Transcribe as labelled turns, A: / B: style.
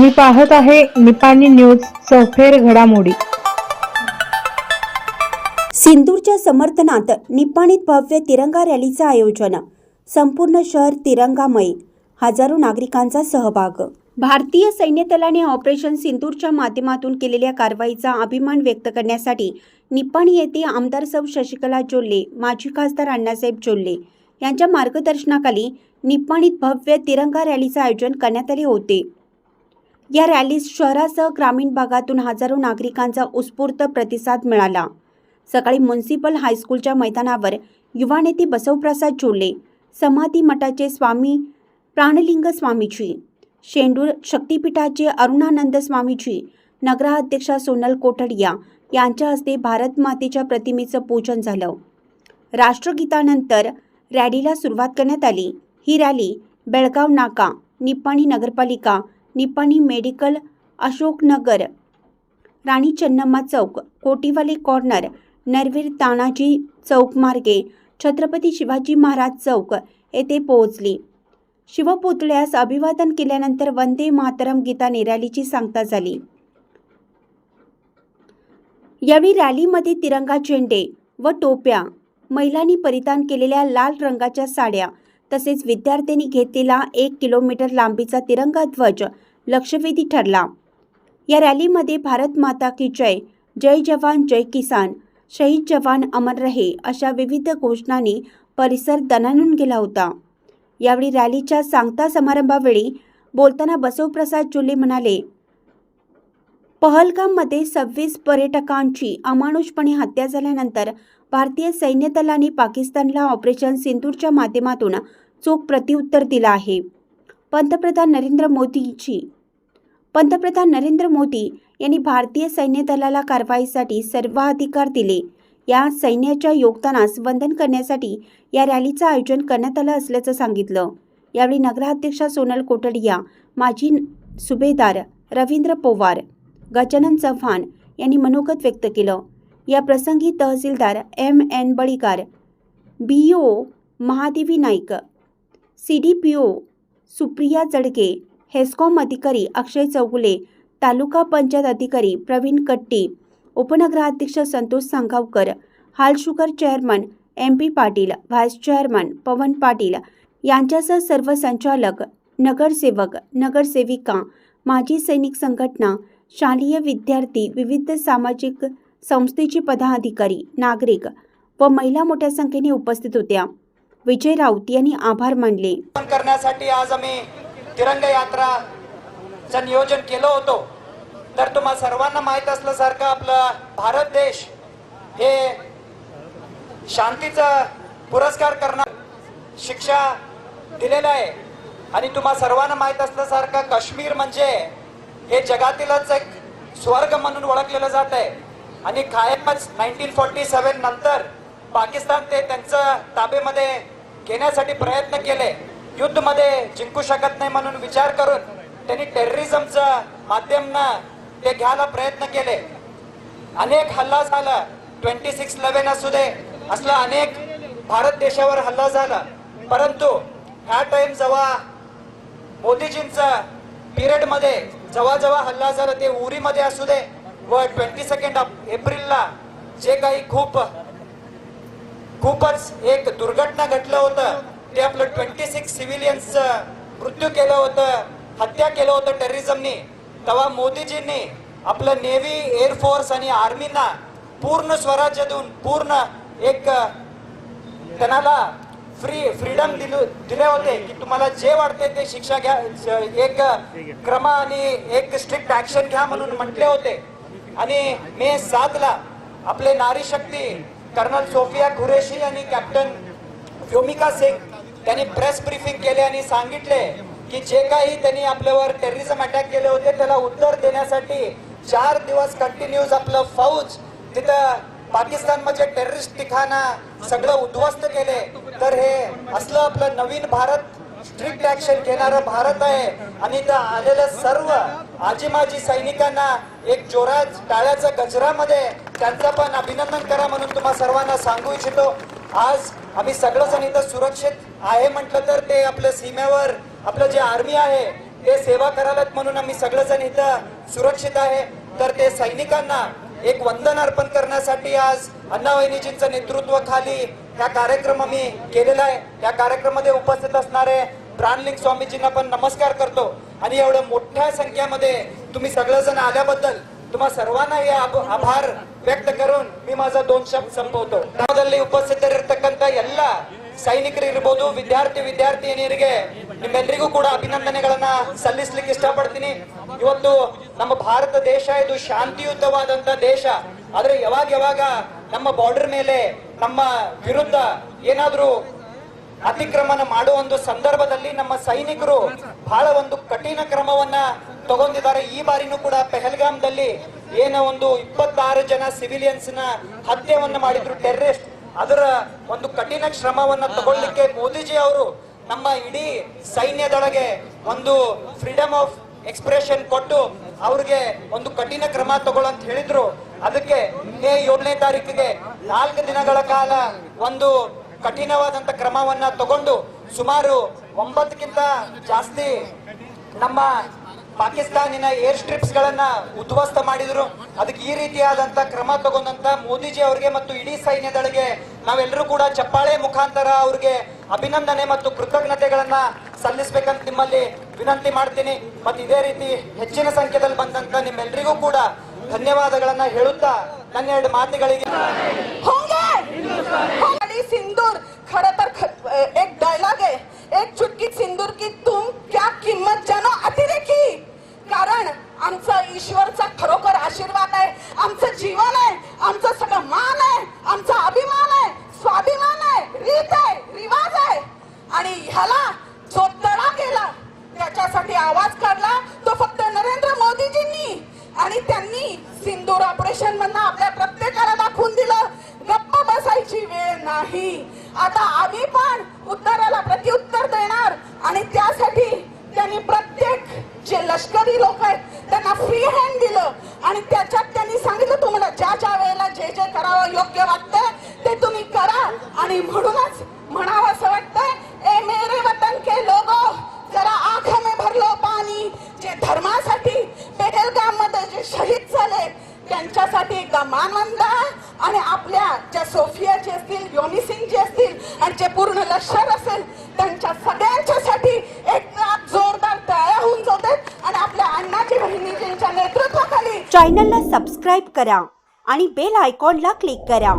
A: तुम्ही पाहत आहे निपाणी न्यूज चौफेर घडामोडी.
B: सिंदूरच्या समर्थनात निपाणीत भव्य तिरंगा रॅलीचं आयोजन. संपूर्ण शहर तिरंगामय. हजारो नागरिकांचा सहभाग. भारतीय सैन्य दलाने ऑपरेशन सिंदूरच्या माध्यमातून केलेल्या कारवाईचा अभिमान व्यक्त करण्यासाठी निपाणी येथे आमदार सौ. शशिकला जोल्ले माजी खासदार अण्णासाहेब जोल्ले यांच्या मार्गदर्शनाखाली निपाणीत भव्य तिरंगा रॅलीचं आयोजन करण्यात आले होते. या रॅलीस शहरासह ग्रामीण भागातून हजारो नागरिकांचा उत्स्फूर्त प्रतिसाद मिळाला. सकाळी म्युन्सिपल हायस्कूलच्या मैदानावर युवा नेते बसवप्रसाद चोले समाधी मठाचे स्वामी प्राणलिंग स्वामीजी शेंडूर शक्तिपीठाचे अरुणानंद स्वामीजी नगराध्यक्षा सोनल कोठडिया यांच्या हस्ते भारत मातेच्या प्रतिमेचं पूजन झालं. राष्ट्रगीतानंतर रॅलीला सुरुवात करण्यात आली. ही रॅली बेळगाव नाका निपाणी नगरपालिका निपाणी मेडिकल अशोकनगर. राणी चन्नम्मा चौक कोटीवाले कॉर्नर नरवीर तानाजी चौक मार्गे छत्रपती शिवाजी महाराज चौक येथे पोहोचली. शिवपुतळ्यास अभिवादन केल्यानंतर वंदे मातरम गीता निरालीची सांगता झाली. यावेळी रॅलीमध्ये तिरंगा झेंडे व टोप्या महिलांनी परिधान केलेल्या लाल रंगाच्या साड्या तसेच विद्यार्थ्यांनी घेतलेला एक किलोमीटर लांबीचा तिरंगा ध्वज लक्षवेधी ठरला. या रॅलीमध्ये भारत माता की जय जय जवान जय किसान शहीद जवान अमर रहे अशा विविध घोषणांनी परिसर दणाणून गेला होता. यावेळी रॅलीच्या सांगता समारंभावेळी बोलताना बसवप्रसाद चुले म्हणाले पहलगाममध्ये सव्वीस पर्यटकांची अमानुषपणे हत्या झाल्यानंतर भारतीय सैन्य दलाने पाकिस्तानला ऑपरेशन सिंदूरच्या माध्यमातून चोख प्रत्युत्तर दिलं आहे. पंतप्रधान नरेंद्र मोदींची पंतप्रधान नरेंद्र मोदी यांनी भारतीय सैन्य दलाला कारवाईसाठी सर्वाधिकार दिले. या सैन्याच्या योगदानास वंदन करण्यासाठी या रॅलीचं आयोजन करण्यात आलं असल्याचं सांगितलं. यावेळी नगराध्यक्षा सोनल कोटडिया माजी सुभेदार रवींद्र पोवार गजानन चव्हाण यांनी मनोगत व्यक्त केलं. या प्रसंगी तहसीलदार M N Balikar B O Mahadevi Naik C D P O Supriya Jadke HESCOM अधिकारी अक्षय चौगुले तालुका पंचायत अधिकारी प्रवीण कट्टी उपनगराध्यक्ष Santosh Sangavkar Hal sugar chairman M P Patil vice chairman Pavan Patil यांच्यासह सर्व संचालक नगरसेवक नगरसेविका माजी सैनिक संघटना शालेय विद्यार्थी विविध सामाजिक संस्थेची पदाधिकारी नागरिक व महिला मोठ्या संख्येने उपस्थित होत्या. विजय राऊत यांनी आभार मानले.
C: पण करण्यासाठी आज आम्ही तिरंगा यात्राचं नियोजन केलं होतो. तर तुम्हा सर्वांना माहीत असल्यासारखं आपला भारत देश हे शांतीचा पुरस्कार करणार शिक्षा दिलेला आहे. आणि तुम्हा सर्वांना माहीत असल्यासारखं काश्मीर म्हणजे हे जगातीलच एक स्वर्ग म्हणून ओळखलेलं जात आहे. आणि कायमच नाईन्टीन फोर्टी सेवन नंतर पाकिस्तान ते त्यांचं ताब्यामध्ये घेण्यासाठी प्रयत्न केले. युद्धमध्ये जिंकू शकत नाही म्हणून विचार करून त्यांनी टेररिझमचं माध्यमनं ते घ्यायला प्रयत्न केले. अनेक हल्ला झाला. ट्वेंटी सिक्स लेवन असू दे असला अनेक भारत देशावर हल्ला झाला. परंतु ह्या टाइम जेव्हा मोदीजींचा पिरियडमध्ये जेव्हा जेव्हा हल्ला झाला ते उरीमध्ये असू दे व ट्वेंटी सेकंड एप्रिलला जे काही खूप खूपच एक दुर्घटना घडलं होतं ते आपलं ट्वेंटी सिक्स सिव्हिलियन्स मृत्यू केलं होतं हत्या केलं होतं टेररिझमनी तेव्हा मोदीजींनी आपलं नेव्ही एअरफोर्स आणि आर्मीना पूर्ण स्वराज्य देऊन पूर्ण एक त्यांना फ्री फ्रीडम दिल दिले होते की तुम्हाला जे वाटते ते शिक्षा घ्या एक क्रमा आणि एक स्ट्रिक्ट ऍक्शन घ्या म्हणून म्हटले होते. आणि मे सातला आपले नारी शक्ती कर्नल सोफिया कुरेशी आणि कॅप्टन व्योमिका सिंग त्यांनी प्रेस ब्रीफिंग केले आणि सांगितले की जे काही त्यांनी आपल्यावर टेररिझम अटॅक केले होते त्याला उत्तर देण्यासाठी चार दिवस कंटिन्यूज आपलं फौज तिथं पाकिस्तानमध्ये टेररिस्ट ठिकाणा सगळं उद्ध्वस्त केले. तर हे असलं आपलं नवीन भारत स्ट्रिक्ट ऍक्शन घेणारं भारत आहे. आणि इथं आलेल्या सर्व आजी माजी सैनिकांना एक जोरात टाळ्याच्या गजरामध्ये त्यांचं पण अभिनंदन करा म्हणून तुम्हा सर्वांना सांगू इच्छितो. आज आम्ही सगळं जण इथं सुरक्षित आहे म्हटलं तर ते आपल्या सीमेवर आपलं जे आर्मी आहे ते सेवा करायलात म्हणून आम्ही सगळेजण इथं सुरक्षित आहे. तर ते सैनिकांना एक वंदन अर्पण करण्यासाठी आज अण्णा नेतृत्व खाली या कार्यक्रम मी केलेला आहे. या कार्यक्रमामध्ये उपस्थित असणारे प्राणलिंग स्वामीजींना पण नमस्कार करतो. आणि एवढ्या मोठ्या संख्येमध्ये तुम्ही सगळेजण आल्याबद्दल तुम्हा सर्वांना हे आभार करून मी माझा दोन शब्द ಶಬ್ದ ಸಂಭವತು ಗ್ರಾಮದಲ್ಲಿ ಉಪಸ್ಥಿತರಿರ್ತಕ್ಕಂಥ ಎಲ್ಲ ಸೈನಿಕರಿರ್ಬೋದು ವಿದ್ಯಾರ್ಥಿ ವಿದ್ಯಾರ್ಥಿನಿಯರಿಗೆ ನಿಮ್ಮೆಲ್ಲರಿಗೂ ಕೂಡ ಅಭಿನಂದನೆಗಳನ್ನ ಸಲ್ಲಿಸ್ಲಿಕ್ಕೆ ಇಷ್ಟಪಡ್ತೀನಿ. ಇವತ್ತು ನಮ್ಮ ಭಾರತ ದೇಶ ಇದು ಶಾಂತಿಯುತವಾದಂತ ದೇಶ. ಆದ್ರೆ ಯಾವಾಗ ಯಾವಾಗ ನಮ್ಮ ಬಾರ್ಡರ್ ಮೇಲೆ ನಮ್ಮ ವಿರುದ್ಧ ಏನಾದರೂ ಅತಿಕ್ರಮಣ ಮಾಡುವ ಒಂದು ಸಂದರ್ಭದಲ್ಲಿ ನಮ್ಮ ಸೈನಿಕರು ಬಹಳ ಒಂದು ಕಠಿಣ ಕ್ರಮವನ್ನ ತಗೊಂಡಿದ್ದಾರೆ. ಈ ಬಾರಿನೂ ಕೂಡ ಪೆಹಲ್ಗಾಮ್ದಲ್ಲಿ ಏನೋ ಒಂದು ಇಪ್ಪತ್ತಾರು ಜನ ಸಿವಿಲಿಯನ್ಸ್ನ ಹತ್ಯೆವನ್ನ ಮಾಡಿದ್ರು. ಟೆರರಿಸ್ಟ್ ಅದರ ಒಂದು ಕಠಿಣ ಶ್ರಮವನ್ನ ತಗೊಳ್ಳಿಕ್ಕೆ ಮೋದಿಜಿ ಅವರು ನಮ್ಮ ಇಡೀ ಸೈನ್ಯದೊಳಗೆ ಒಂದು ಫ್ರೀಡಮ್ ಆಫ್ ಎಕ್ಸ್ಪ್ರೆಷನ್ ಕೊಟ್ಟು ಅವ್ರಿಗೆ ಒಂದು ಕಠಿಣ ಕ್ರಮ ತಗೊಳ್ಳಂತ ಹೇಳಿದ್ರು. ಅದಕ್ಕೆ ಮೇ ಏಳನೇ ತಾರೀಕಿಗೆ ನಾಲ್ಕು ದಿನಗಳ ಕಾಲ ಒಂದು ಕಠಿಣವಾದಂತ ಕ್ರಮವನ್ನ ತಗೊಂಡು ಸುಮಾರು ಒಂಬತ್ತಕ್ಕಿಂತ ಜಾಸ್ತಿ ನಮ್ಮ ಪಾಕಿಸ್ತಾನಿನ ಏರ್ ಸ್ಟ್ರಿಪ್ಸ್ ಗಳನ್ನ ಉದ್ವಸ್ತ ಮಾಡಿದ್ರು. ಅದಕ್ಕೆ ಈ ರೀತಿಯಾದಂತ ಕ್ರಮ ತಗೊಂಡಂತ ಮೋದಿಜಿ ಅವರಿಗೆ ಮತ್ತು ಇಡೀ ಸೈನ್ಯದೊಳಗೆ ನಾವೆಲ್ಲರೂ ಕೂಡ ಚಪ್ಪಾಳೆ ಮುಖಾಂತರ ಅವ್ರಿಗೆ ಅಭಿನಂದನೆ ಮತ್ತು ಕೃತಜ್ಞತೆಗಳನ್ನ ಸಲ್ಲಿಸ್ಬೇಕಂತ ನಿಮ್ಮಲ್ಲಿ ವಿನಂತಿ ಮಾಡ್ತೀನಿ ಮತ್ತೆ ಇದೇ ರೀತಿ ಹೆಚ್ಚಿನ ಸಂಖ್ಯೆಯಲ್ಲಿ ಬಂದಂತ ನಿಮ್ಮೆಲ್ಲರಿಗೂ ಕೂಡ ಧನ್ಯವಾದಗಳನ್ನ ಹೇಳುತ್ತಾ ನನ್ನ ಎರಡು ಮಾತುಗಳಿಗೆ
D: होंगे होंगे सिंदूर खरं तर ख- एक डायलॉग आहे एक चुटकी सिंदूर की तुम क्या किंमत जाणो अतिरेकी कारण आमचा ईश्वरचा खरोखर आशीर्वाद आहे ऑपरेशन मधनं आपल्या प्रत्येकाला दाखवून दिलं गप्प बसायची वेळ नाही. आता आम्ही पण उत्तराला प्रत्युत्तर देणार आणि त्यासाठी त्यांनी प्रत्येक जे लष्करी लोक आहेत त्यांना फ्री हँड दिलं. आणि त्याच्यात त्यांनी सांगितलं तुम्हाला ज्या ज्या वेळेला जे जे करावं योग्य वाटतंय ते तुम्ही करा आणि म्हणूनच म्हणावं असं वाटतंय ए मेरे वतन के लोगो जरा आंख में भरलो पाणी जे धर्मासाठी पेहेलगाममध्ये जे शहीद झाले त्यांच्यासाठी एकदा मानवंदा आणि आपल्या ज्या सोफियाचे असतील योनी सिंग जे असतील आणि जे पूर्ण लष्कर असेल त्यांच्या सगळ्यांच्यासाठी एकदा जोरदार तयार होऊन जाते. आणि आपल्या अण्णाची बहिणीजींच्या नेतृत्वाखाली
B: चॅनलला सबस्क्राईब करा आणि बेल आयकॉनला क्लिक करा.